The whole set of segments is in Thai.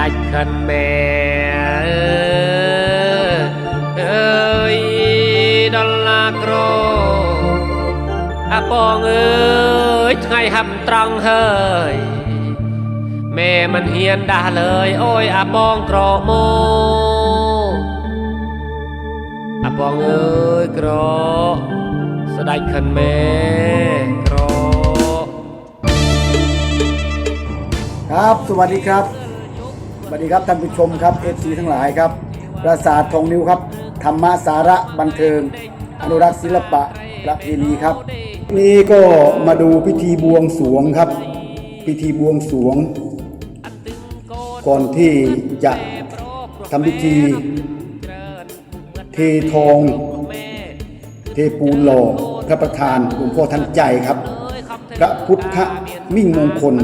ដាច់ខិនមែអើយដល់ឡាក្រអាបងអើយថ្ងៃហាប់ត្រង់ហើយែមិនហ៊ានដាស់លើយអូយអាបងក្រមោអាបងអើយក្រស្ដាច់ខិនមែក្រ ครับ สวัสดีครับ วัสดีครับท่านผู้ชมครับเอฟซีทั้งหลายครับปราสาททองนิ้วครับ ธรรมสาระบันเทิง อนุรักษ์ศิลปะประเพณีครับ นี่ก็มาดูพิธีบวงสรวงครับ พิธีบวงสรวง ก่อนที่จะทำพิธี เททอง เทปูนหล่อพระประธานหลวงพ่อทันใจครับ พระพุทธมิ่งมงคล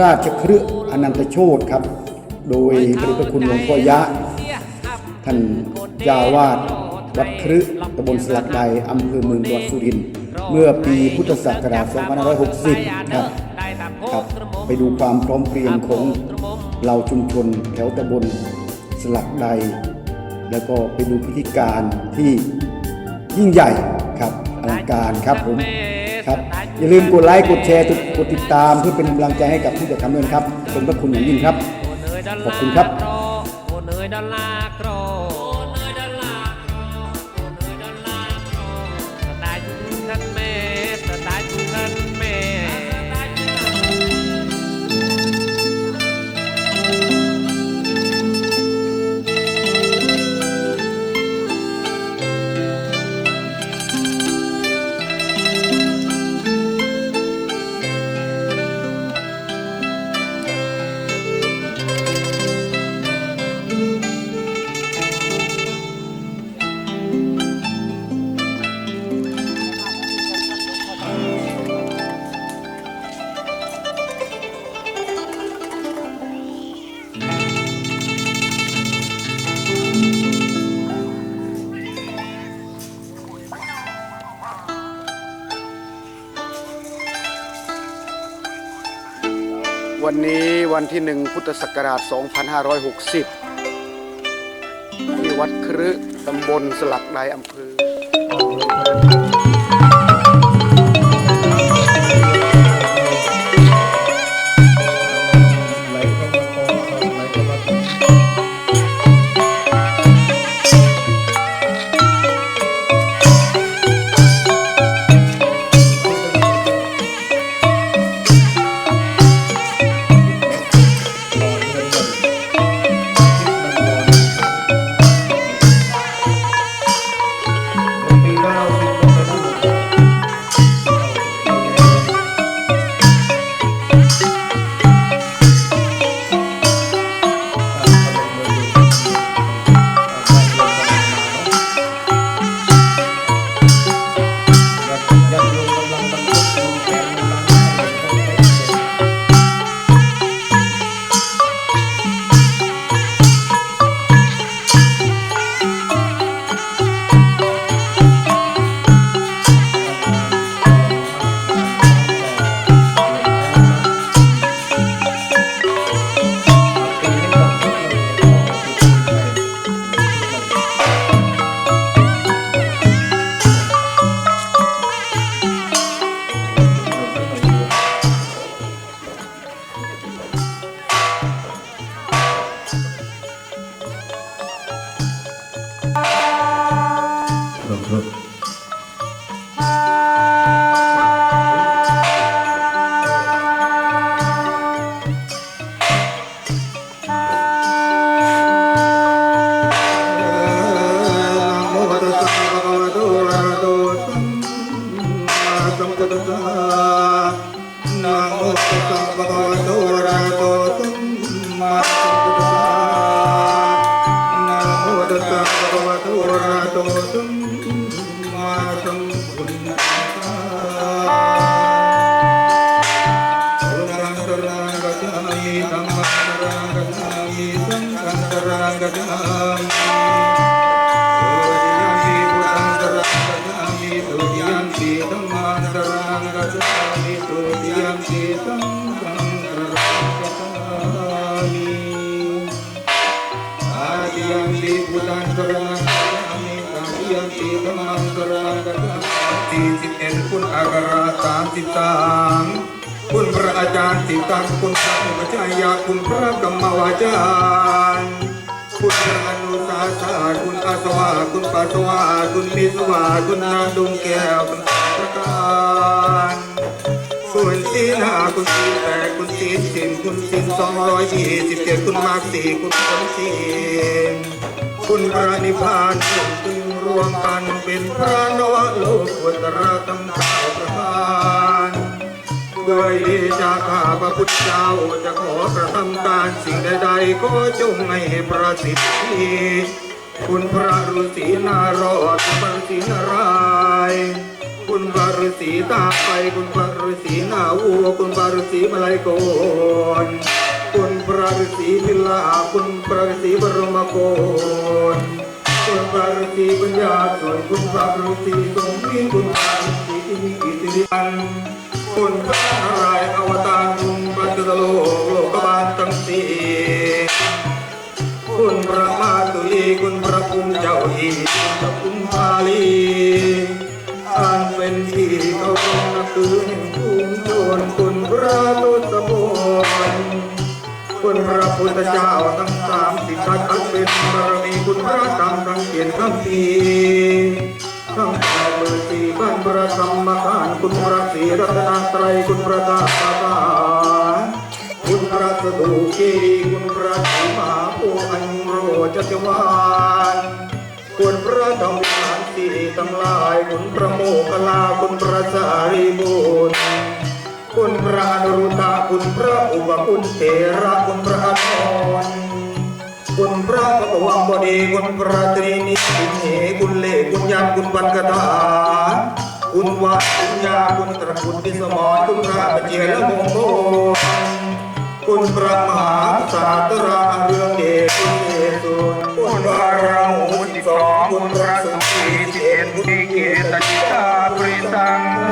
ราชครึอนันตโชตครับ โดยพระเดชพระคุณหลวงพ่อยะ ท่านเจ้าวาดวัดครึตำบลสลักใดอำเภอเมืองจังหวัดสุรินทร์เมื่อปีพุทธศักราช 2560 ครับครับ ไปดูความพร้อมเพรียงของเราชุมชนแถวตำบลสลักใด แล้วก็ไปดูพิธีการที่ยิ่งใหญ่ครับอลังการครับผมครับอย่าลืมกดไลค์กดแชร์กดติดตามเพื่อเป็นกำลังใจให้กับที่จะทำด้วยนะครับเป็นพระคุณอย่างยิ่งครับ ขอบคุณครับ วันที่หนึ่งพุทธศักราช 2560 ที่วัดครึตำบลสลักใดอำเภอ มาสัมพุทธัสสะนะโมตัสสะภะคะวะโตอะระหะโตสัมมาสัมพุทธัสสะนะโมตัสสะภะคะวะโตอะระหะโตสัมมาสัมพุทธัสสะโอรังสรังกัจฉามิธัมมังสรังกัจฉามิสังฆังสรังกัจฉามิ ติยัมปิพุทังกรังอามิตัมยัมปิธรรมังกรังสี่สิบเอ็ดคุณอักราสามสิบสามคุณพระอาจารย์สิบตังคุณพระอุปชายาคุณพระกรรมวาจารย์คุณพระอนุสาสาคุณอาสวะคุณปัสวะคุณมิสวะคุณนาดุงแก้วคุณประการ ส่วนสีหน้าคุณสีแปดคุณสีสิบคุณสิบสองร้อยยี่สิบเจ็ดคุณมากสี่คุณคนสี่คุณพระนิพพานจึงตึงรวมกันเป็นพระนวโลกุตระตั้งเก้าประการด้วยเดชะข้าพระพุทธเจ้าจะขอกระทำการสิ่งใดๆก็จงให้ประสิทธิคุณพระฤาษีนารอดคุณพระฤาษีนารายณ์ คุณพระฤาษีตาไฟคุณพระฤาษีนาวัวคุณพระฤาษีมาลายโกนคุณพระฤาษีพิลาคุณพระฤาษีบรมโกศคุณพระฤาษีปัญญาส่วนคุณพระฤาษีทรงมีคุณพระฤาษีที่มีอิทธิฤทธิ์คุณพระนารายอวตารคุณปัจจุโลกโลกบาลทั้งสี่คุณพระมาตุลีคุณพระภูมิเจ้าอีคุณพระภูมิพาลี อันเป็นที่เขาคงนับถือแห่งภูมิชนคุณพระตุสมุนคุณพระพุทธเจ้าทั้งสามสิบทัศอันเป็นบารมีคุณพระธรรมทั้งเขียนคำพีร์ทั้งแปดหมื่นสี่พันพระธรรมทานคุณพระศรีรัตนตรัยคุณพระตาปาตาคุณพระสดุกีคุณพระศรีมาโพอันโรจักรวาลคุณพระธรรม สี่ทั้งหลายคุณพระโมคคัลลาคุณพระสารีบุตรคุณพระอนุรุตาคุณพระอุปคุณเถระคุณพระอภรณ์คุณพระปฐวังบดีคุณพระตรีนิสิเหคุณเลคุณยันคุณปันกตาคุณวัดคุณยาคุณตระคุณพิสมรคุณพระปเจและมงคลคุณพระมหาสาตราเรืองเดชคุณเอสุคุณพระราหูสิบสองคุณพระสุ เอ็ดคุณเกตจิตาปริสัง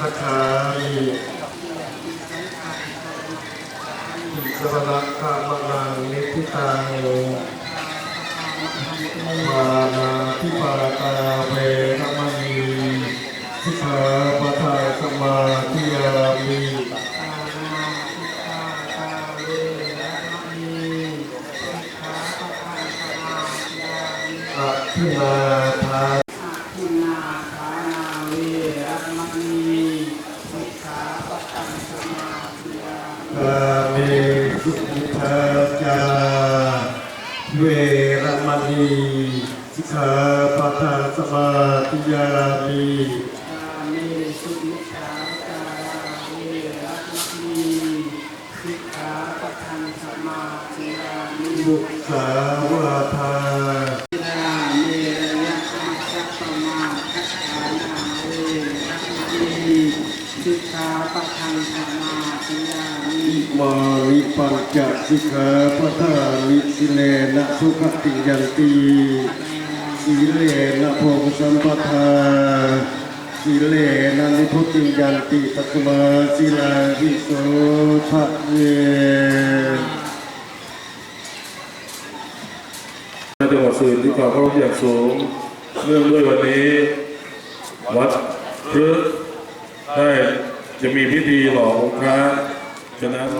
คัจฉามิอิสระกามนังนิพพิตังมานาทิปาตาเวรมณีสิกขาปทาสมา ทาสิกขาปะทังสมาธิยามิมาริปัญจสิกขาปทานิสิเลนะสุขติยันติสีเลนะโพกสัมปทาสีเลนะนิพุติยันติตัสมาสีลาวิโสทะเย จังหวัดสุรินทร์ที่ความเคารพอย่างสูงเนื่องด้วยวันนี้ วัดพฤกษ์ได้จะมีพิธีหล่อองค์พระฉะนั้น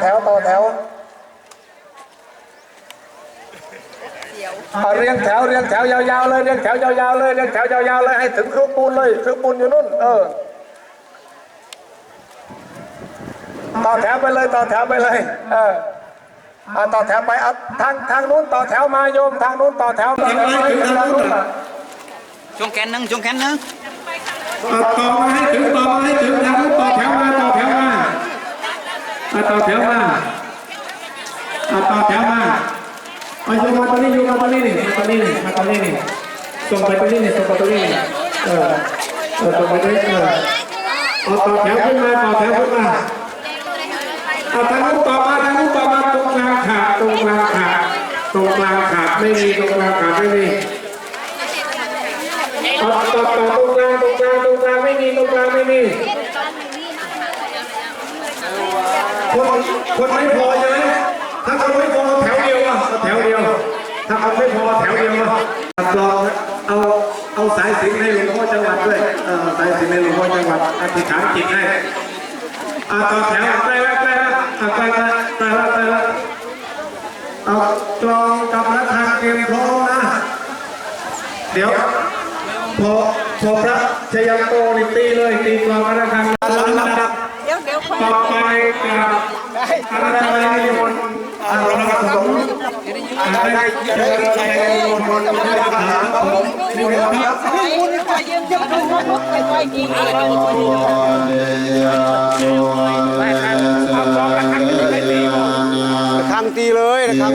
แถวต่อแถวเอาเรียงแถวเรียงแถวยาวๆเลยเรียงแถวยาวๆเลยเรียงแถวยาวๆเลยให้ถึงเครื่องปูนเลยเครื่องปูนอยู่นู่นเออต่อแถวไปเลยต่อแถวไปเลย เออเอาต่อแถวไปเอาทางทางนู้นต่อแถวมาโยม ทางนู้นต่อแถวต่อแถวไปถึงทางนู้นน่ะช่วงแขนหนึ่งช่วงแขนหนึ่งเอาต่อมาให้ถึงต่อมาให้ถึงทางนู้นต่อแถวมาต่อแถวมา เอาต่อแถวมาเอาต่อแถวมาเอาโยมาตรงนี้โยมมาตรงนี้นี่มาตรงนี้นี่มาตรงนี้นี่ส่งไปตรงนี้นี่ส่งไปตรงนี้นี่เออเออส่งไปตรงนี้เออเอาต่อแถวขึ้นมาต่อแถวขึ้นมาเอาทางนู้นต่อมาทางนู้นต่อมาตรงกลางขาดตรงกลางขาดตรงกลางขาดไม่มีตรงกลางขาดไม่มีต่อต่อต่อตรงกลางตรงกลางตรงกลางไม่มีตรงกลางไม่มี คนคนไม่พอใช่ไหมถ้าคนไม่พอแถวเดียวอะเอาแถวเดียว ถ้าคนไม่พอแถวเดียวอะลองเอาเอาสายสิญจนให้หลวงพ่อจังหวัดด้วยเออสายสิญจนให้หลวงพ่อจังหวัดอธิษฐานจิตให้อ่าต่อแถวใกล้แล้วใกล้แล้วอ่าใกล้แล้วใกล้แล้วใกล้แล้วเอากลองกับระฆังเตรียมพร้อมนะ เดี๋ยวพอพอพระชยันโตนี่ตีเลยตีกลองระฆังลำดับต่อไปกับ ขอครั้งตีเลยนะครับ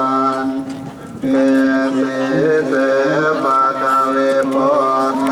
มันเตเมเสปาตาเวโมต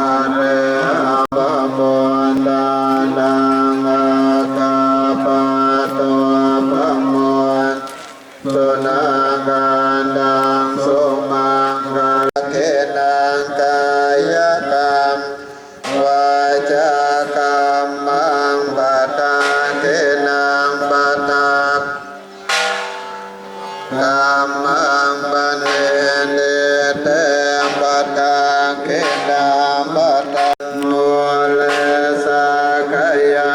Italia.